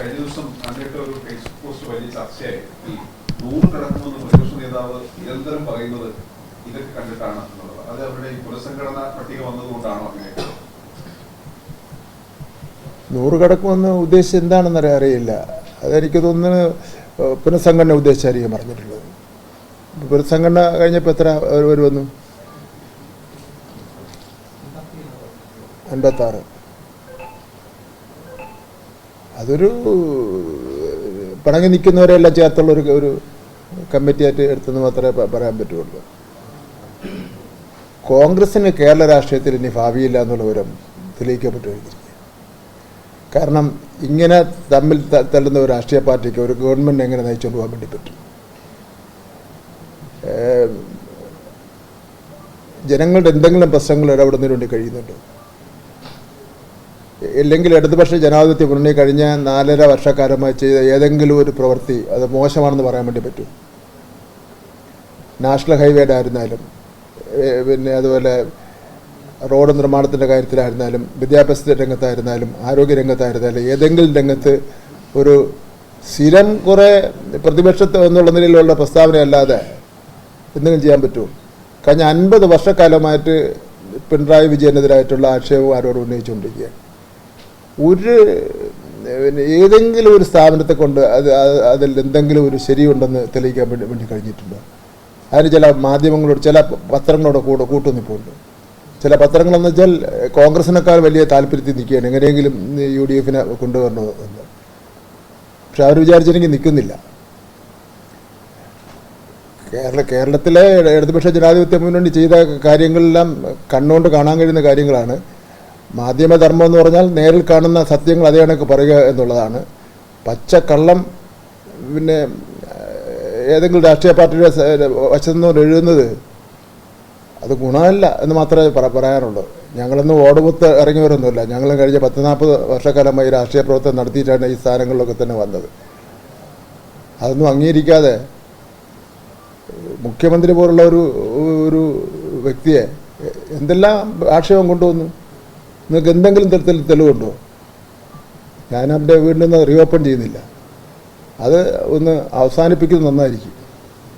കഴിഞ്ഞ ദിവസം അങ്ങേറ്റ ഒരു ഫേസ്ബുക്ക് പോസ്റ്റ് വലിയ ചർച്ചയായി. ഈ നൂറ് കിടക്കുമെന്ന് പ്രതിപക്ഷ നേതാവ് നിരന്തരം പറയുന്നത് ഇതൊക്കെ കണ്ടിട്ടാണ് എന്നുള്ളത്. അത് അവരുടെ ഈ പുനഃസംഘടന പട്ടിക വന്നതുകൊണ്ടാണോ അങ്ങനെ നൂറ് കിടക്കുമെന്ന് ഉദ്ദേശിച്ച് എന്താണെന്ന് അറിയ- അറിയില്ല. അതെനിക്ക് തോന്നുന്നു ഏഹ് പുനഃസംഘടന ഉദ്ദേശിച്ചായിരിക്കും പറഞ്ഞിട്ടുള്ളത്. പുനഃസംഘടന കഴിഞ്ഞപ്പോൾ എത്ര അവർ വന്നു? അൻപത്താറ് അതൊരു പിണങ്ങി നിൽക്കുന്നവരെല്ലാം ചേർത്തുള്ള ഒരു ഒരു കമ്മിറ്റിയായിട്ട് എടുത്തെന്ന് മാത്രമേ പറയാൻ പറ്റുള്ളൂ. കോൺഗ്രസിന് കേരള രാഷ്ട്രീയത്തിൽ ഇനി ഭാവിയില്ല എന്നുള്ള വിവരം തെളിയിക്കപ്പെട്ടു കാരണം ഇങ്ങനെ തമ്മിൽ തള്ളുന്ന ഒരു രാഷ്ട്രീയ പാർട്ടിക്ക് ഒരു ഗവൺമെന്റ് എങ്ങനെ നയിച്ചുകൊണ്ട് പോകാൻ വേണ്ടി പറ്റും? ജനങ്ങളുടെ എന്തെങ്കിലും പ്രശ്നങ്ങൾ ഇടപെടുന്നതിന് വേണ്ടി കഴിയുന്നുണ്ടോ? ഇല്ലെങ്കിൽ ഇടതുപക്ഷ ജനാധിപത്യ മുന്നണി കഴിഞ്ഞ നാലര വർഷക്കാലമായി ചെയ്ത ഏതെങ്കിലും ഒരു പ്രവൃത്തി അത് മോശമാണെന്ന് പറയാൻ വേണ്ടി പറ്റും. നാഷണൽ ഹൈവേയുടെ ആയിരുന്നാലും പിന്നെ അതുപോലെ റോഡ് നിർമ്മാണത്തിന്റെ കാര്യത്തിലായിരുന്നാലും വിദ്യാഭ്യാസ രംഗത്തായിരുന്നാലും ആരോഗ്യ രംഗത്തായിരുന്നാലും ഏതെങ്കിലും രംഗത്ത് ഒരു സ്ഥിരം കുറേ പ്രതിപക്ഷത്ത് എന്നുള്ള നിലയിലുള്ള പ്രസ്താവനയല്ലാതെ എന്തെങ്കിലും ചെയ്യാൻ പറ്റുമോ? കഴിഞ്ഞ അൻപത് വർഷക്കാലമായിട്ട് പിണറായി വിജയനെതിരായിട്ടുള്ള ആക്ഷേപം ആരോട് ഉന്നയിച്ചുകൊണ്ടിരിക്കുകയാണ്. ഒരു പിന്നെ ഏതെങ്കിലും ഒരു സ്ഥാപനത്തെ കൊണ്ട് അത് അത് അതിൽ എന്തെങ്കിലും ഒരു ശരിയുണ്ടെന്ന് തെളിയിക്കാൻ വേണ്ടി വേണ്ടി കഴിഞ്ഞിട്ടുണ്ട്. അതിന് ചില മാധ്യമങ്ങളോട് ചില പത്രങ്ങളോട് കൂടെ കൂട്ടുനിപ്പുണ്ട് ചില പത്രങ്ങളെന്ന് വെച്ചാൽ കോൺഗ്രസിനേക്കാൾ വലിയ താല്പര്യത്തിൽ നിൽക്കുകയാണ്. എങ്ങനെയെങ്കിലും യു ഡി എഫിനെ കൊണ്ടുവരണോ എന്ന്. പക്ഷെ അവർ വിചാരിച്ചില്ലെങ്കിൽ നിൽക്കുന്നില്ല. കേരള കേരളത്തിലെ ഇടതുപക്ഷ ജനാധിപത്യ മുന്നണി ചെയ്ത കാര്യങ്ങളെല്ലാം കണ്ണുകൊണ്ട് കാണാൻ കഴിയുന്ന കാര്യങ്ങളാണ്. മാധ്യമധർമ്മം എന്ന് പറഞ്ഞാൽ നേരിൽ കാണുന്ന സത്യങ്ങൾ അതേ കണക്ക് പറയുക എന്നുള്ളതാണ്. പച്ചക്കള്ളം പിന്നെ ഏതെങ്കിലും രാഷ്ട്രീയ പാർട്ടിയുടെ വശത്തുനിന്ന് എഴുതുന്നത് അത് ഗുണമല്ല എന്ന് മാത്രമേ പറ പറയാനുള്ളൂ ഞങ്ങളൊന്നും ഓടുപുത്ത് വരുന്നില്ല ഞങ്ങൾ കഴിഞ്ഞ പത്ത് നാൽപ്പത് വർഷക്കാലമായി രാഷ്ട്രീയ പ്രവർത്തനം നടത്തിയിട്ടാണ് ഈ സ്ഥാനങ്ങളിലൊക്കെ തന്നെ വന്നത്. അതൊന്നും അംഗീകരിക്കാതെ മുഖ്യമന്ത്രി പോലുള്ള ഒരു ഒരു വ്യക്തിയെ എന്തെല്ലാം ആക്ഷേപം കൊണ്ടുവന്നു? നിങ്ങൾക്ക് എന്തെങ്കിലും തരത്തിൽ തെളിവുണ്ടോ? ഞാൻ അവിടെ വീണ്ടും റീഓപ്പൺ ചെയ്യുന്നില്ല. അത് ഒന്ന് അവസാനിപ്പിക്കുന്നത് നന്നായിരിക്കും.